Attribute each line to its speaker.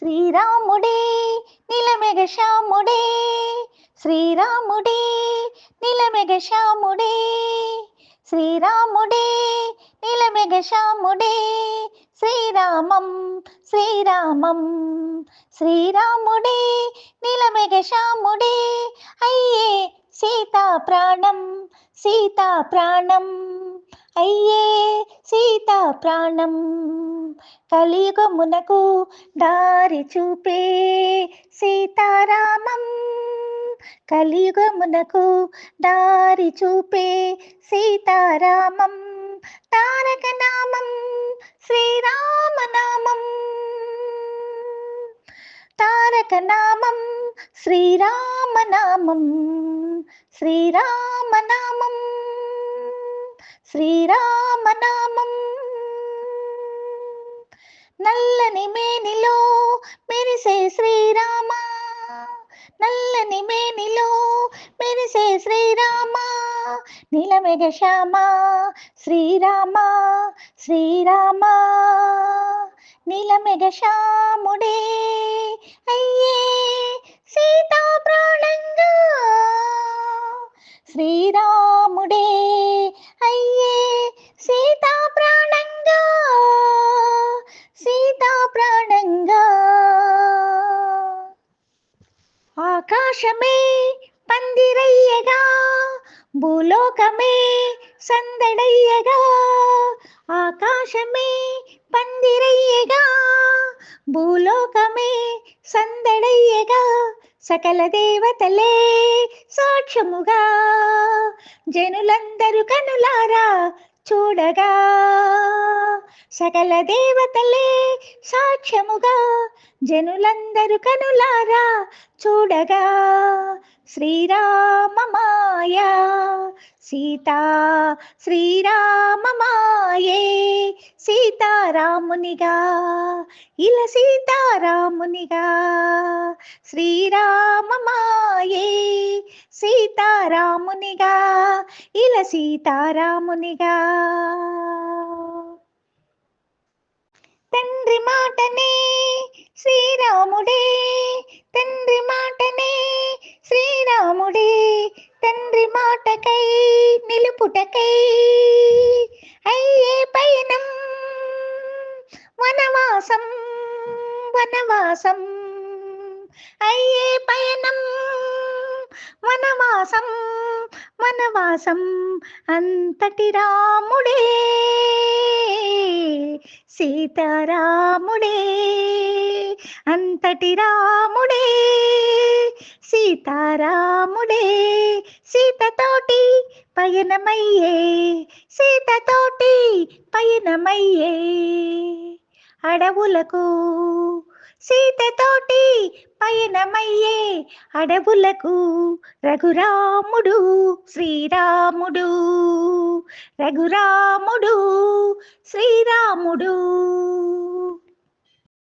Speaker 1: శ్రీరాముడే నిలమెగ శ్యాముడే. శ్రీరాముడే నిలమెగ శ్యాముడే. శ్రీరాముడే నిలమెగ శ్యాముడే. శ్రీరామం శ్రీరామం. శ్రీరాముడే నిలమెగ శ్యాముడే. అయ్యే సీతా ప్రాణం సీతా ప్రాణం. అయ్యే సీతా ప్రాణం. కలియుగమునకు దారి చూపే సీతారామం. కలియుగమునకు దారి చూపే సీతారామం. తారక నామం శ్రీరామనామం. తారక నామం శ్రీరామనామం శ్రీరామనామం. శ్రీరామనామం. మేనిలో మెరిసే శ్రీరామ. నల్లని మేనిలో మెరిసే శ్రీరామ. నీలమెగ శ్యామ శ్రీరామ శ్రీరామ. నీలమెగ శ్యాముడే అయ్యే సీతా ప్రాణంగా ఆకాశమే పందిరయ్యగా భూలోకమే సందడయ్యగా. ఆకాశమే పందిరయ్యగా భూలోకమే సందడయ్యగా. సకల దేవతలే సాక్ష్యముగా జనులందరూ కనులారా చూడగా. సకల దేవతలే సాక్ష్యముగా జనులందరూ కనులారా చూడగా శ్రీరామమాయ సీతా శ్రీరామమాయే సీతారామునిగా ఇలా సీతారామునిగా శ్రీరామమాయే సీతారామునిగా ఇలా సీతారామునిగా. తండ్రి మాటనే శ్రీరాముడే పుటకై. అయ్యే పయనం వనవాసం వనవాసం. అయ్యే పయనం వనవాసం వనవాసం. అంతటి రాముడే సీతారాముడే. అంతటి రాముడే సీతారాముడే సీతతోటి పయనమయ్యే సీతతోటి పయనమయ్యే. అడవులకు సీతతోటి పయనమయ్యే అడవులకు రఘురాముడు శ్రీరాముడు. రఘురాముడు శ్రీరాముడు.